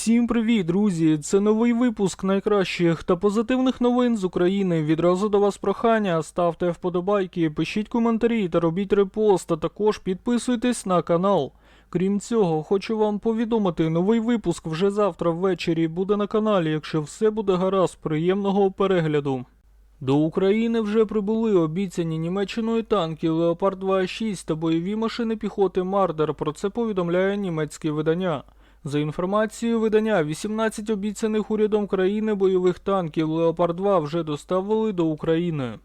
Всім привіт, друзі! Це новий випуск найкращих та позитивних новин з України. Відразу до вас прохання. Ставте вподобайки, пишіть коментарі та робіть репост, а також підписуйтесь на канал. Крім цього, хочу вам повідомити, новий випуск вже завтра ввечері буде на каналі, якщо все буде гаразд, приємного перегляду. До України вже прибули обіцяні Німеччиною танки Леопард 2.6 та бойові машини піхоти Мардер. Про це повідомляє німецьке видання. За інформацією видання, 18 обіцяних урядом країни бойових танків Леопард 2 вже доставили до України.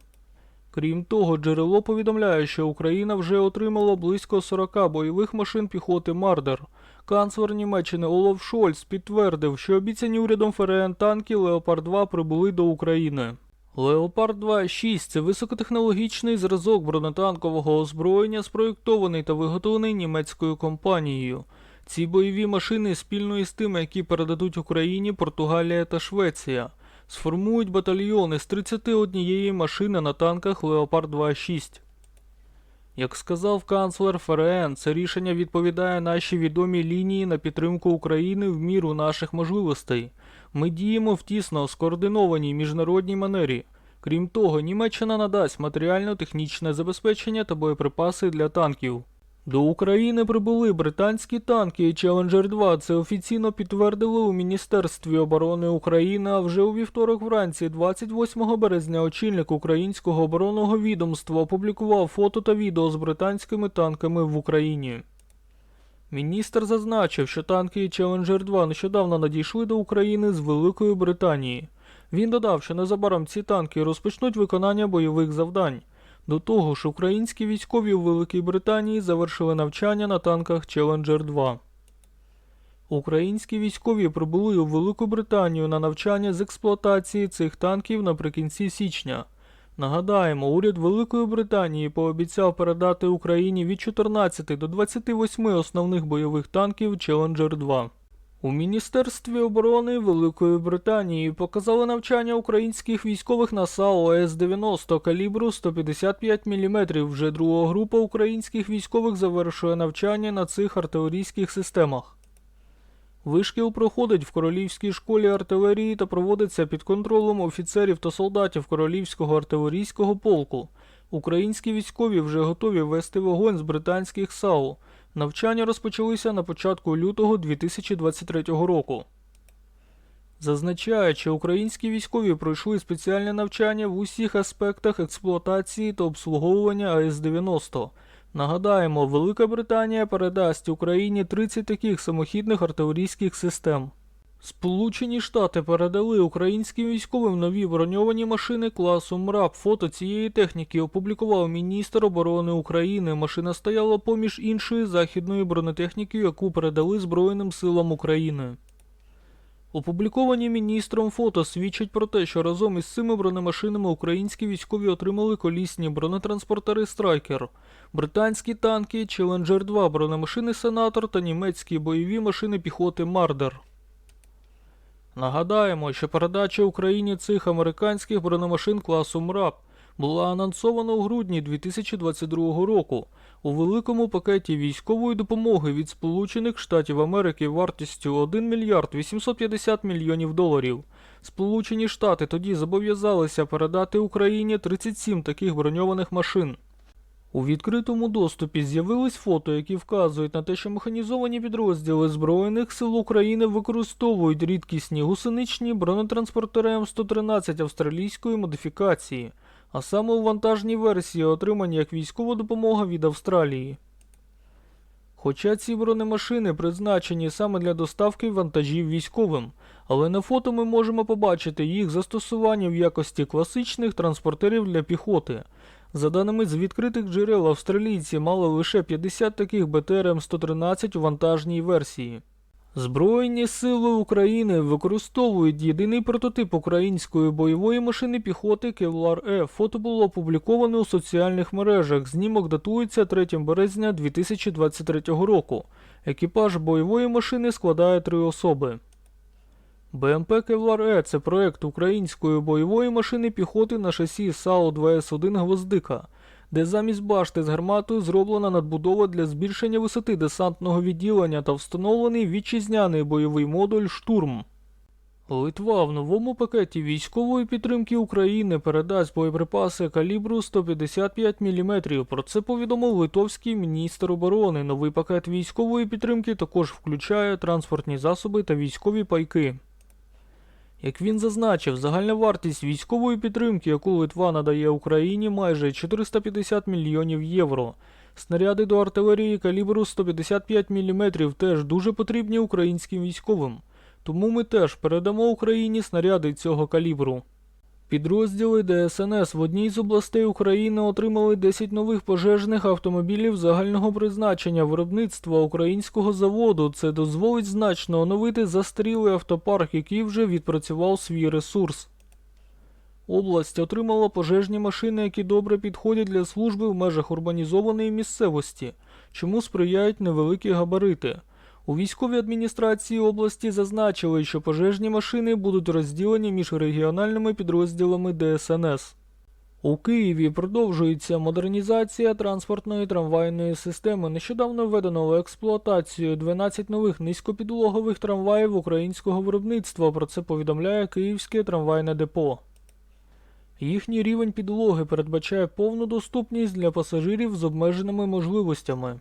Крім того, джерело повідомляє, що Україна вже отримала близько 40 бойових машин піхоти Мардер. Канцлер Німеччини Олаф Шольц підтвердив, що обіцяні урядом ФРН танки Леопард 2 прибули до України. Леопард 2.6 – це високотехнологічний зразок бронетанкового озброєння, спроєктований та виготовлений німецькою компанією. Ці бойові машини спільно із тими, які передадуть Україні Португалія та Швеція, сформують батальйони з 31 машини на танках Леопард 2.6. Як сказав канцлер ФРН, це рішення відповідає нашій відомій лінії на підтримку України в міру наших можливостей. Ми діємо в тісно скоординованій міжнародній манері. Крім того, Німеччина надасть матеріально-технічне забезпечення та боєприпаси для танків. До України прибули британські танки Challenger 2. Це офіційно підтвердили у Міністерстві оборони України. А вже у вівторок вранці, 28 березня, очільник українського оборонного відомства опублікував фото та відео з британськими танками в Україні. Міністр зазначив, що танки Challenger 2 нещодавно надійшли до України з Великої Британії. Він додав, що незабаром ці танки розпочнуть виконання бойових завдань. До того ж, українські військові у Великій Британії завершили навчання на танках Challenger 2. Українські військові прибули у Велику Британію на навчання з експлуатації цих танків наприкінці січня. Нагадаємо, уряд Великої Британії пообіцяв передати Україні від 14 до 28 основних бойових танків Challenger 2. У Міністерстві оборони Великої Британії показали навчання українських військових на САУ С-90 калібру 155 мм. Вже друга група українських військових завершує навчання на цих артилерійських системах. Вишкіл проходить в Королівській школі артилерії та проводиться під контролем офіцерів та солдатів Королівського артилерійського полку. Українські військові вже готові вести вогонь з британських САУ. Навчання розпочалися на початку лютого 2023 року. Зазначаючи, українські військові пройшли спеціальне навчання в усіх аспектах експлуатації та обслуговування АС-90. Нагадаємо, Велика Британія передасть Україні 30 таких самохідних артилерійських систем. Сполучені Штати передали українським військовим нові броньовані машини класу МРАП. Фото цієї техніки опублікував міністр оборони України. Машина стояла поміж іншої західної бронетехніки, яку передали Збройним силам України. Опубліковані міністром фото свідчать про те, що разом із цими бронемашинами українські військові отримали колісні бронетранспортери Страйкер, британські танки Challenger 2, бронемашини Сенатор та німецькі бойові машини піхоти Мардер. Нагадаємо, що передача Україні цих американських бронемашин класу МРАП була анонсована у грудні 2022 року у великому пакеті військової допомоги від Сполучених Штатів Америки вартістю 1 мільярд 850 мільйонів доларів. Сполучені Штати тоді зобов'язалися передати Україні 37 таких броньованих машин. У відкритому доступі з'явились фото, які вказують на те, що механізовані підрозділи Збройних сил України використовують рідкісні гусеничні бронетранспортери М113 австралійської модифікації, а саме у вантажній версії отримані як військова допомога від Австралії. Хоча ці бронемашини призначені саме для доставки вантажів військовим, але на фото ми можемо побачити їх застосування в якості класичних транспортерів для піхоти. За даними з відкритих джерел, австралійці мали лише 50 таких БТР М113 у вантажній версії. Збройні сили України використовують єдиний прототип української бойової машини піхоти Кевлар Е. Фото було опубліковане у соціальних мережах. Знімок датується 3 березня 2023 року. Екіпаж бойової машини складає три особи. БМП Кевлар Е це проект української бойової машини піхоти на шасі САУ 2С1 Гвоздика. де замість башти з гарматою зроблена надбудова для збільшення висоти десантного відділення та встановлений вітчизняний бойовий модуль Штурм. Литва в новому пакеті військової підтримки України передасть боєприпаси калібру 155 мм. Про це повідомив литовський міністр оборони. Новий пакет військової підтримки також включає транспортні засоби та військові пайки. Як він зазначив, загальна вартість військової підтримки, яку Литва надає Україні, майже 450 мільйонів євро. Снаряди до артилерії калібру 155 мм теж дуже потрібні українським військовим. Тому ми теж передамо Україні снаряди цього калібру. Підрозділи ДСНС в одній з областей України отримали 10 нових пожежних автомобілів загального призначення виробництва українського заводу. Це дозволить значно оновити застарілий автопарк, який вже відпрацював свій ресурс. Область отримала пожежні машини, які добре підходять для служби в межах урбанізованої місцевості, чому сприяють невеликі габарити. У військовій адміністрації області зазначили, що пожежні машини будуть розділені між регіональними підрозділами ДСНС. У Києві продовжується модернізація транспортної трамвайної системи. Нещодавно введено в експлуатацію 12 нових низькопідлогових трамваїв українського виробництва. Про це повідомляє Київське трамвайне депо. Їхній рівень підлоги передбачає повну доступність для пасажирів з обмеженими можливостями.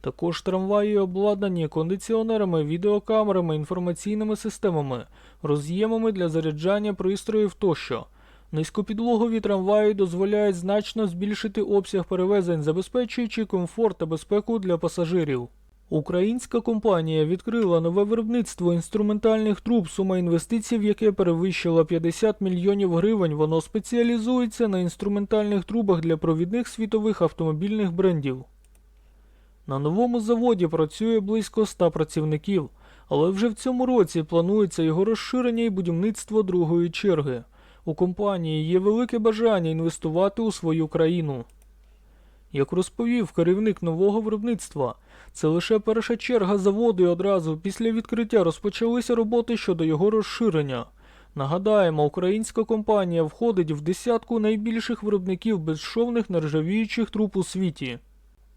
Також трамваї обладнані кондиціонерами, відеокамерами, інформаційними системами, роз'ємами для заряджання пристроїв тощо. Низькопідлогові трамваї дозволяють значно збільшити обсяг перевезень, забезпечуючи комфорт та безпеку для пасажирів. Українська компанія відкрила нове виробництво інструментальних труб, сума інвестицій, в яке перевищила 50 мільйонів гривень. Воно спеціалізується на інструментальних трубах для провідних світових автомобільних брендів. На новому заводі працює близько 100 працівників, але вже в цьому році планується його розширення і будівництво другої черги. У компанії є велике бажання інвестувати у свою країну. Як розповів керівник нового виробництва, це лише перша черга заводу і одразу після відкриття розпочалися роботи щодо його розширення. Нагадаємо, українська компанія входить в десятку найбільших виробників безшовних нержавіючих труб у світі.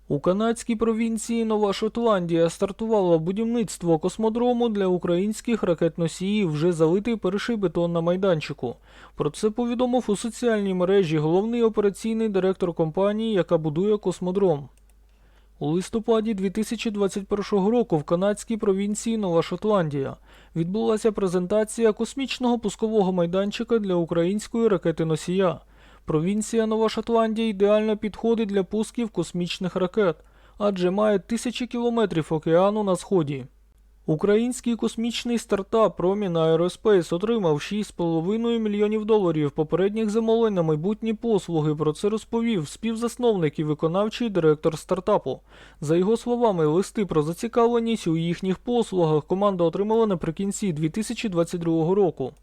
У канадській провінції Нова Шотландія стартувало будівництво космодрому для українських ракет-носіїв, вже залитий перший бетон на майданчику. Про це повідомив у соціальній мережі головний операційний директор компанії, яка будує космодром. У листопаді 2021 року в канадській провінції Нова Шотландія відбулася презентація космічного пускового майданчика для української ракети-носія. Провінція Нова Шотландія ідеально підходить для пусків космічних ракет, адже має тисячі кілометрів океану на сході. Український космічний стартап Promin Aerospace отримав 6,5 мільйонів доларів попередніх замовлень на майбутні послуги. Про це розповів співзасновник і виконавчий директор стартапу. За його словами, листи про зацікавленість у їхніх послугах команда отримала наприкінці 2022 року.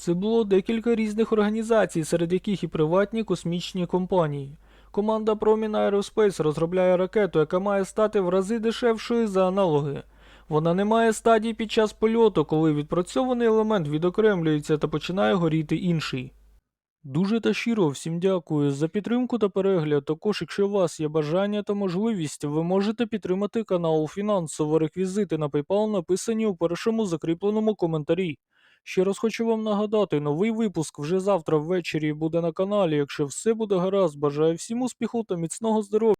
Це було декілька різних організацій, серед яких і приватні космічні компанії. Команда Promin Aerospace розробляє ракету, яка має стати в рази дешевшою за аналоги. Вона не має стадій під час польоту, коли відпрацьований елемент відокремлюється та починає горіти інший. Дуже та щиро всім дякую за підтримку та перегляд. Також, якщо у вас є бажання та можливість, ви можете підтримати канал фінансово. Реквізити на PayPal написані у першому закріпленому коментарі. Ще раз хочу вам нагадати, новий випуск вже завтра ввечері буде на каналі. Якщо все буде гаразд, бажаю всім успіху та міцного здоров'я.